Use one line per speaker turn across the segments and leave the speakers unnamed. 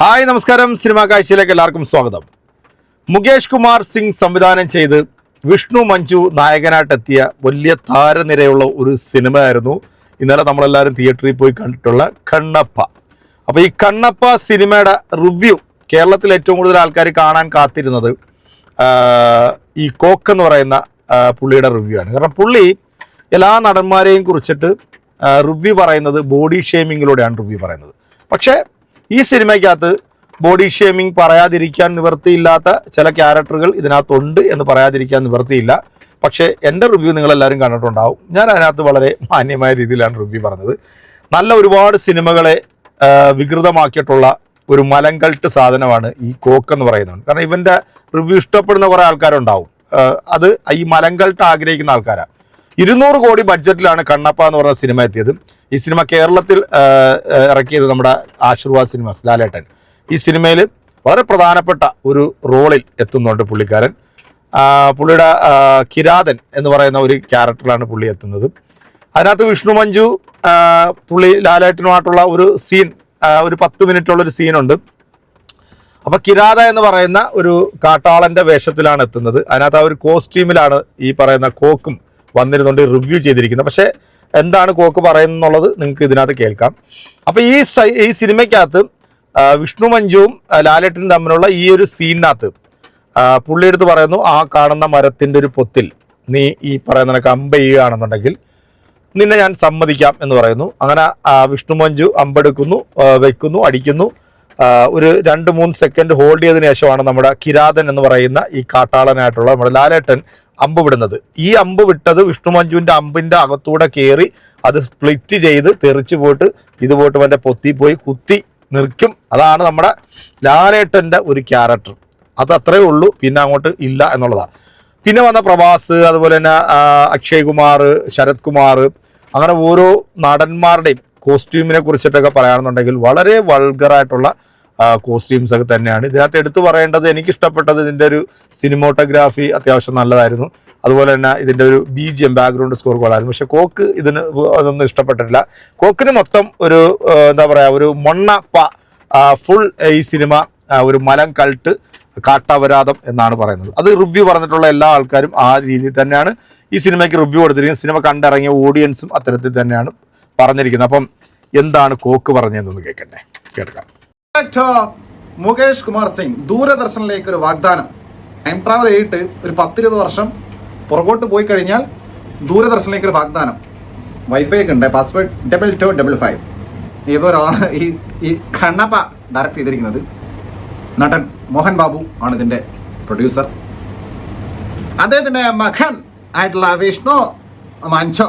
Hi നമസ്കാരം. Cinema കാഴ്ചയിലേക്ക് എല്ലാവർക്കും സ്വാഗതം. മുകേഷ് കുമാർ സിംഗ് സംവിധാനം ചെയ്ത് വിഷ്ണു മഞ്ജു നായകനായിട്ടെത്തിയ വലിയ താരനിരയുള്ള ഒരു സിനിമയായിരുന്നു. ഇന്നലെ നമ്മളെല്ലാവരും തിയേറ്ററിൽ പോയി കണ്ടിട്ടുള്ള കണ്ണപ്പ. അപ്പോൾ ഈ കണ്ണപ്പ സിനിമയുടെ റിവ്യൂ കേരളത്തിൽ ഏറ്റവും കൂടുതൽ ആൾക്കാർ കാണാൻ കാത്തിരുന്നത് ഈ കോക്ക് എന്ന് പറയുന്ന പുള്ളിയുടെ റിവ്യൂ ആണ്. കാരണം പുള്ളി എല്ലാ നടന്മാരെയും കുറിച്ചിട്ട് റിവ്യൂ പറയുന്നത് ബോഡി ഷേമിങ്ങിലൂടെയാണ് റിവ്യൂ പറയുന്നത്. പക്ഷേ ഈ സിനിമയ്ക്കകത്ത് ബോഡി ഷേമിംഗ് പറയാതിരിക്കാൻ നിവൃത്തിയില്ലാത്ത ചില ക്യാരക്ടറുകൾ ഇതിനകത്തുണ്ട് എന്ന് പറയാതിരിക്കാൻ നിവൃത്തിയില്ല. പക്ഷേ എന്റെ റിവ്യൂ നിങ്ങളെല്ലാവരും കണ്ടിട്ടുണ്ടാവും. ഞാൻ അതിനകത്ത് വളരെ മാന്യമായ രീതിയിലാണ് റിവ്യൂ പറഞ്ഞത്. നല്ല ഒരുപാട് സിനിമകളെ വികൃതമാക്കിയിട്ടുള്ള ഒരു മലങ്കൾട്ട് സാധനമാണ് ഈ കോക്ക് എന്ന് പറയുന്നത്. കാരണം ഇവന്റെ റിവ്യൂ ഇഷ്ടപ്പെടുന്ന കുറേ ആൾക്കാരുണ്ടാവും. അത് ഈ മലങ്കൾട്ട് ആഗ്രഹിക്കുന്ന ആൾക്കാരാണ് ഇരുന്നൂറ് കോടി ബഡ്ജറ്റിലാണ് കണ്ണപ്പ എന്ന് പറഞ്ഞ സിനിമ എത്തിയത്. ഈ സിനിമ കേരളത്തിൽ ഇറക്കിയത് നമ്മുടെ ആശീർവാദ് സിനിമാസ് ലാലേട്ടൻ. ഈ സിനിമയിൽ വളരെ പ്രധാനപ്പെട്ട ഒരു റോളിൽ എത്തുന്നുണ്ട് പുള്ളിക്കാരൻ. പുള്ളിയുടെ കിരാതൻ എന്ന് പറയുന്ന ഒരു ക്യാരക്ടറിലാണ് പുള്ളി എത്തുന്നത്. അതിനകത്ത് വിഷ്ണു മഞ്ജു പുള്ളി ലാലേട്ടനുമായിട്ടുള്ള ഒരു സീൻ ഒരു പത്ത് മിനിറ്റുള്ളൊരു സീനുണ്ട്. അപ്പോൾ കിരാത എന്ന് പറയുന്ന ഒരു കാട്ടാളന്റെ വേഷത്തിലാണ് എത്തുന്നത്. അതിനകത്ത് ആ ഒരു കോസ്റ്റ്യൂമിലാണ് ഈ പറയുന്ന കോക്കും വന്നിരുന്നുകൊണ്ട് റിവ്യൂ ചെയ്തിരിക്കുന്നത് പക്ഷേ എന്താണ് കോക്ക് പറയുന്നുള്ളത് നിങ്ങൾക്ക് ഇതിനകത്ത് കേൾക്കാം. അപ്പോൾ ഈ ഈ സിനിമയ്ക്കകത്ത് വിഷ്ണു മഞ്ജുവും ലാലേട്ടനും തമ്മിലുള്ള ഈ ഒരു സീനിനകത്ത് പുള്ളിയെടുത്ത് പറയുന്നു ആ കാണുന്ന മരത്തിന്റെ ഒരു പൊത്തിൽ നീ ഈ പറയുന്ന നിനക്ക് അമ്പ ചെയ്യുകയാണെന്നുണ്ടെങ്കിൽ നിന്നെ ഞാൻ സമ്മതിക്കാം എന്ന് പറയുന്നു. അങ്ങനെ വിഷ്ണു മഞ്ജു അമ്പെടുക്കുന്നു വെക്കുന്നു അടിക്കുന്നു. ഒരു രണ്ട് മൂന്ന് സെക്കൻഡ് ഹോൾഡ് ചെയ്തതിനു ശേഷമാണ് നമ്മുടെ കിരാതൻ എന്ന് പറയുന്ന ഈ കാട്ടാളനായിട്ടുള്ള നമ്മുടെ ലാലേട്ടൻ അമ്പ് വിടുന്നത്. ഈ അമ്പ് വിട്ടത് വിഷ്ണു മഞ്ജുവിന്റെ അമ്പിന്റെ അകത്തൂടെ കയറി അത് സ്പ്ലിറ്റ് ചെയ്ത് തെറിച്ച് പോയിട്ട് ഇത് പോയിട്ട് അവന്റെ പൊത്തി പോയി കുത്തി നിൽക്കും അതാണ് നമ്മുടെ ലാലേട്ടന്റെ ഒരു ക്യാരക്ടർ അത് അത്രേ ഉള്ളൂ. പിന്നെ അങ്ങോട്ട് ഇല്ല എന്നുള്ളതാണ്. പിന്നെ വന്ന പ്രഭാസ് അതുപോലെ തന്നെ അക്ഷയ് കുമാർ ശരത് കുമാർ അങ്ങനെ ഓരോ നടന്മാരുടെയും കോസ്റ്റ്യൂമിനെ കുറിച്ചിട്ടൊക്കെ പറയുകയാണെന്നുണ്ടെങ്കിൽ വളരെ വൾഗറായിട്ടുള്ള കോസ്റ്റ്യൂംസ് ഒക്കെ തന്നെയാണ്. ഇതിനകത്ത് എടുത്തു പറയേണ്ടത് എനിക്കിഷ്ടപ്പെട്ടത് ഇതിന്റെ ഒരു സിനിമോട്ടോഗ്രാഫി അത്യാവശ്യം നല്ലതായിരുന്നു. അതുപോലെ തന്നെ ഇതിന്റെ ഒരു B G M background score കൊള്ളായിരുന്നു. പക്ഷെ കോക്ക് ഇതിന് അതൊന്നും ഇഷ്ടപ്പെട്ടിട്ടില്ല. കോക്കിന് മൊത്തം ഒരു എന്താ പറയുക ഒരു മൊണ്ണപ്പ ഫുൾ ഈ സിനിമ ഒരു മലം കൾട്ട് കാട്ടാവരാതം എന്നാണ് പറയുന്നത്. അത് റിവ്യൂ പറഞ്ഞിട്ടുള്ള എല്ലാ ആൾക്കാരും ആ രീതിയിൽ തന്നെയാണ് ഈ സിനിമയ്ക്ക് റിവ്യൂ കൊടുത്തിരിക്കുന്നത്. സിനിമ കണ്ടിറങ്ങിയ ഓഡിയൻസും അത്തരത്തിൽ തന്നെയാണ് പറഞ്ഞിരിക്കുന്നത് അപ്പം എന്താണ് കോക്ക് പറഞ്ഞതെന്നൊന്ന് കേൾക്കട്ടെ കേൾക്കാം.
മുകേഷ് കുമാർ സിംഗ് ദൂരദർശനിലേക്ക് ഒരു വാഗ്ദാനം. ടൈം ട്രാവൽ ചെയ്തിട്ട് ഒരു പത്തിരുപത് വർഷം പുറകോട്ട് പോയി കഴിഞ്ഞാൽ ദൂരദർശനിലേക്ക് ഒരു വാഗ്ദാനം. വൈഫൈ ഒക്കെ ഉണ്ട്. Password double two double five ഏതോ ഒരാളാണ് ഈ ഈ കണ്ണപ്പ ഡയറക്റ്റ് ചെയ്തിരിക്കുന്നത്. നടൻ മോഹൻ ബാബു ആണ് ഇതിന്റെ പ്രൊഡ്യൂസർ അദ്ദേഹത്തിന്റെ മഖൻ ആയിട്ടുള്ള വിഷ്ണു മഞ്ചോ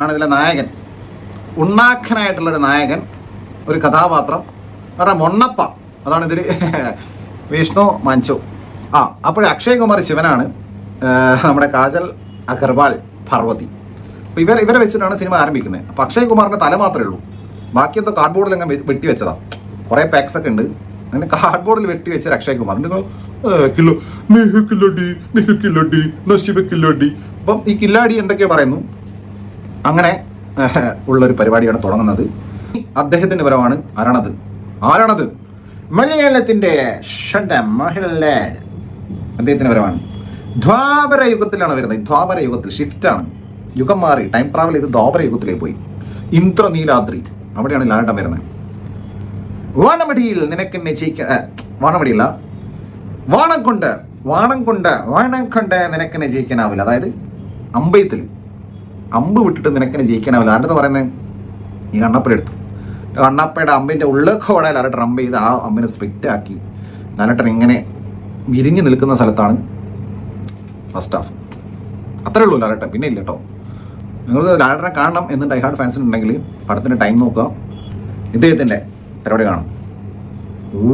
ആണ് ഇതിലെ നായകൻ. ഉണ്ണാഖനായിട്ടുള്ളൊരു നായകൻ ഒരു കഥാപാത്രം വേറെ മൊണ്ണപ്പ അതാണ് ഇതിൽ വിഷ്ണു മഞ്ചു ആ അപ്പോഴേ അക്ഷയ് കുമാർ ശിവനാണ് നമ്മുടെ കാജൽ അഗർവാൾ പാർവതി അപ്പോൾ ഇവർ ഇവരെ വെച്ചിട്ടാണ് സിനിമ ആരംഭിക്കുന്നത്. അപ്പോൾ അക്ഷയ് കുമാറിന്റെ തല മാത്രമേ ഉള്ളൂ. ബാക്കിയൊക്കെ കാർഡ്ബോർഡിൽ അങ്ങ് വെട്ടി വെച്ചതാണ് കുറേ പാക്സ് ഒക്കെ ഉണ്ട്. അങ്ങനെ കാർഡ്ബോർഡിൽ വെട്ടി വെച്ച അക്ഷയ് കുമാർ. കിലോ മിഹു കില്ലടി മിഹു കില്ലടി നശിവ കില്ലടി അപ്പം ഈ കില്ലാടി എന്തൊക്കെയോ പറയുന്നു? അങ്ങനെ ഉള്ളൊരു പരിപാടിയാണ് തുടങ്ങുന്നത്. അദ്ദേഹത്തിന്റെ പരമാണ് ആരാണത്? ആരാണത്? മലയാളത്തിന്റെ അദ്ദേഹത്തിന്റെ പരമാണ് ദ്വാപര യുഗത്തിലാണ് വരുന്നത്. ദ്വാപര യുഗത്തിൽ ഷിഫ്റ്റാണ് യുഗം മാറി. ടൈം ട്രാവൽ ചെയ്ത് ദ്വാപര യുഗത്തിലേക്ക് പോയി. ഇന്ദ്രനീലാദ്രി. അവിടെയാണ് ലാലട്ടം വരുന്നത്. വാണമടിയിൽ നിനക്ക് നിശ്ചയിക്ക വാണമടിയില്ല വാണം കൊണ്ട് വാണം കൊണ്ട് വാണം കൊണ്ട് നിനക്ക് ജയിക്കാനാവില്ല. അതായത് അമ്പയത്തിൽ അമ്പ് വിട്ടിട്ട് നിനക്കിനെ ജയിക്കാനാവില്ല. ആരുടെ പറയുന്നത് ഈ കണ്ണപ്പയുടെ എടുത്തു അണ്ണപ്പയുടെ അമ്പിന്റെ ഉള്ളക്കോടെ ലാലട്ടൻ അമ്പ് ചെയ്ത് ആ അമ്പിനെ സ്പ്ലിറ്റ് ആക്കി. ലാലട്ടൻ ഇങ്ങനെ വിരിഞ്ഞു നിൽക്കുന്ന സ്ഥലത്താണ് ഫസ്റ്റ് ഹാഫ് അത്രേ ഉള്ളൂ ലാലട്ടൻ. പിന്നെ ഇല്ല കേട്ടോ നിങ്ങൾ ലാലട്ടനെ കാണണം എന്ന് ഡൈഹാർഡ് ഫാൻസിന് ഉണ്ടെങ്കിൽ പടത്തിന്റെ ടൈം നോക്കുക. ഇദ്ദേഹത്തിന്റെ പരിപാടി കാണും.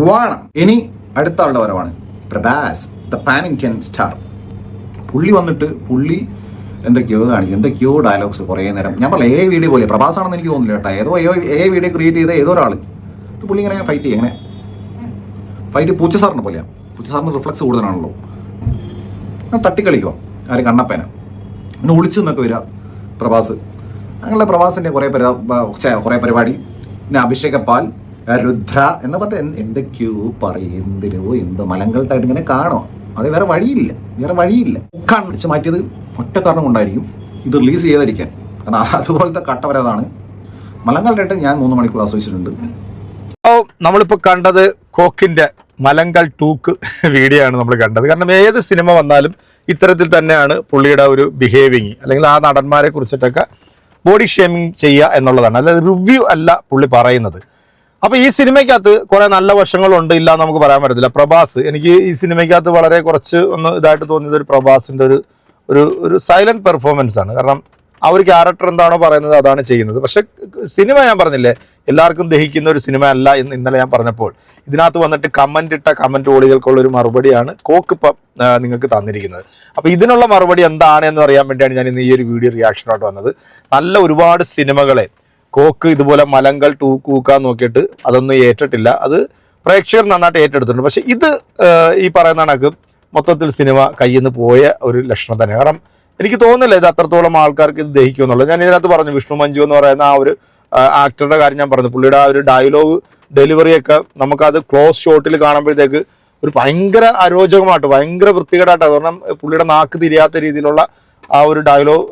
വാണം. ഇനി അടുത്ത ആളുടെ വരവാണ്. Prabhas the pan Indian star പുള്ളി വന്നിട്ട് പുള്ളി എന്തൊക്കെയോ കാണിക്കും. എന്തൊക്കെയോ ഡയലോഗ്സ് കുറേ നേരം. ഞാൻ പറഞ്ഞ ഏ വീഡിയോ പോലെ. പ്രഭാസാണെന്ന് എനിക്ക് തോന്നുന്നില്ല കേട്ടോ. ഏതോ ഏതോ ഏ വീഡിയോ ക്രിയേറ്റ് ചെയ്ത ഏതോ ഒരാൾ പുള്ളി ഇങ്ങനെ ഫൈറ്റ് ചെയ്യും ഇങ്ങനെ. ഫൈറ്റ് പൂച്ച സാറിനെ പോലെയാണ് പൂച്ച സാറിന് റിഫ്ലക്സ് കൂടുതലാണല്ലോ. ഞാൻ തട്ടിക്കളിക്കോ ആര് കണ്ണപ്പേന. പിന്നെ ഒളിച്ചു നിന്നൊക്കെ വരിക പ്രഭാസ്. അങ്ങനെയുള്ള പ്രഭാസിന്റെ കുറേ പരിപാടി കുറേ പരിപാടി. പിന്നെ അഭിഷേക പാൽ. രുദ്ര എന്ന് പറഞ്ഞ എന്ത് എന്തൊക്കെയോ പറയും എന്തിനോ എന്തോ മലങ്കൾട്ടായിട്ട് ഇങ്ങനെ കാണോ. അത് വേറെ വഴിയില്ല വേറെ വഴിയില്ല. കണ്ണിച്ച് മാറ്റിയത് ഒറ്റ കാരണം കൊണ്ടായിരിക്കും ഇത് റിലീസ് ചെയ്തിരിക്കാൻ കാരണം അതുപോലത്തെ കട്ടവരതാണ് മലങ്കൾട്ടായിട്ട് ഞാൻ മൂന്ന് മണിക്കൂർ ആസ്വദിച്ചിട്ടുണ്ട്.
നമ്മളിപ്പോൾ കണ്ടത് കോക്കിന്റെ മലങ്കൽ ടൂക്ക് വീഡിയോ ആണ് നമ്മൾ കണ്ടത്. കാരണം ഏത് സിനിമ വന്നാലും ഇത്തരത്തിൽ തന്നെയാണ് പുള്ളിയുടെ ഒരു ബിഹേവിങ് അല്ലെങ്കിൽ ആ നടന്മാരെ കുറിച്ചിട്ടൊക്കെ ബോഡി ഷേമിങ് ചെയ്യുക എന്നുള്ളതാണ്. അല്ലാതെ റിവ്യൂ അല്ല പുള്ളി പറയുന്നത്. അപ്പോൾ ഈ സിനിമയ്ക്കകത്ത് കുറെ നല്ല വശങ്ങളുണ്ട് ഇല്ല നമുക്ക് പറയാൻ പറ്റത്തില്ല. പ്രഭാസ് എനിക്ക് ഈ സിനിമയ്ക്കകത്ത് വളരെ കുറച്ച് ഒന്ന് ഇതായിട്ട് തോന്നിയത് ഒരു പ്രഭാസിന്റെ ഒരു ഒരു ഒരു സൈലന്റ് പെർഫോമൻസ് ആണ്. കാരണം ആ ഒരു ക്യാരക്ടർ എന്താണോ പറയുന്നത് അതാണ് ചെയ്യുന്നത്. പക്ഷെ സിനിമ ഞാൻ പറഞ്ഞില്ലേ എല്ലാവർക്കും ദഹിക്കുന്ന ഒരു സിനിമ അല്ല എന്ന് ഇന്നലെ ഞാൻ പറഞ്ഞപ്പോൾ. ഇതിനകത്ത് വന്നിട്ട് കമന്റ് ഇട്ട കമന്റ് ഓളികൾക്കുള്ള ഒരു മറുപടിയാണ് കോക്ക് ഇപ്പം നിങ്ങൾക്ക് തന്നിരിക്കുന്നത്. അപ്പോൾ ഇതിനുള്ള മറുപടി എന്താണ് എന്ന് അറിയാൻ വേണ്ടിയാണ് ഞാൻ ഇന്ന് ഈ ഒരു വീഡിയോ റിയാക്ഷനോട്ട് വന്നത്. നല്ല ഒരുപാട് സിനിമകളെ കോക്ക് ഇതുപോലെ മലങ്കൾ ടൂ നോക്കിയിട്ട് അതൊന്നും ഏറ്റിട്ടില്ല. അത് പ്രേക്ഷകർ നന്നായിട്ട് ഏറ്റെടുത്തിട്ടുണ്ട്. പക്ഷെ ഇത് ഈ പറയുന്ന കണക്ക് മൊത്തത്തിൽ സിനിമ കയ്യിൽ നിന്ന് പോയ ഒരു ലക്ഷണം തന്നെ. കാരണം എനിക്ക് തോന്നുന്നില്ല ഇത് അത്രത്തോളം ആൾക്കാർക്ക് ഇത് ദഹിക്കുമെന്നുള്ളത് ഞാൻ ഇതിനകത്ത് പറഞ്ഞു വിഷ്ണു മഞ്ജു എന്ന് പറയുന്ന ആ ഒരു ആക്ടറുടെ കാര്യം ഞാൻ പറഞ്ഞു. പുള്ളിയുടെ ആ ഒരു ഡയലോഗ് ഡെലിവറിയൊക്കെ നമുക്കത് ക്ലോസ് ഷോട്ടിൽ കാണുമ്പോഴത്തേക്ക് ഒരു ഭയങ്കര അരോചകമായിട്ട് ഭയങ്കര വൃത്തികേടായിട്ട്. കാരണം പുള്ളിയുടെ നാക്ക് തിരിയാത്ത രീതിയിലുള്ള ആ ഒരു ഡയലോഗ്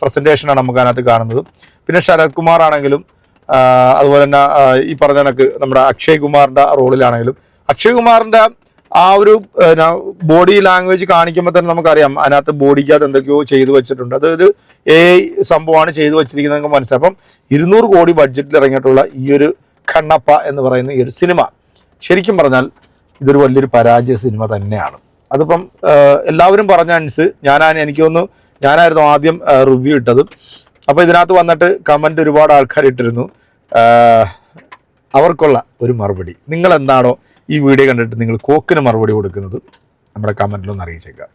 പ്രസന്റേഷനാണ് നമുക്ക് അതിനകത്ത് കാണുന്നത്. പിന്നെ ശരത് കുമാർ ആണെങ്കിലും അതുപോലെ തന്നെ ഈ പറഞ്ഞ കണക്ക് നമ്മുടെ അക്ഷയ് കുമാറിന്റെ റോളിലാണെങ്കിലും അക്ഷയ് കുമാറിന്റെ ആ ഒരു ബോഡി ലാംഗ്വേജ് കാണിക്കുമ്പോൾ തന്നെ നമുക്കറിയാം അതിനകത്ത് ബോഡിക്കകത്ത് എന്തൊക്കെയോ ചെയ്തു വെച്ചിട്ടുണ്ട്. അതൊരു എ സംഭവമാണ് ചെയ്തു വെച്ചിരിക്കുന്നത് നമുക്ക് മനസ്സിലായി. അപ്പം ഇരുന്നൂറ് കോടി ബഡ്ജറ്റിൽ ഇറങ്ങിയിട്ടുള്ള ഈ ഒരു കണ്ണപ്പ എന്ന് പറയുന്ന ഈ ഒരു സിനിമ ശരിക്കും പറഞ്ഞാൽ ഇതൊരു വലിയൊരു പരാജയ സിനിമ തന്നെയാണ്. അതിപ്പം എല്ലാവരും പറഞ്ഞ അനുസരിച്ച് ഞാനാണ് എനിക്ക് ഞാനായിരുന്നു ആദ്യം റിവ്യൂ ഇട്ടത്. അപ്പോൾ ഇതിനകത്ത് വന്നിട്ട് കമന്റ് ഒരുപാട് ആൾക്കാർ ഇട്ടിരുന്നു. അവർക്കുള്ള ഒരു മറുപടി. നിങ്ങൾ എന്താണോ ഈ വീഡിയോ കണ്ടിട്ട് നിങ്ങൾ കോക്കിന് മറുപടി കൊടുക്കുന്നത് നമ്മുടെ കമന്റിലൊന്ന് അറിയിച്ചേക്കുക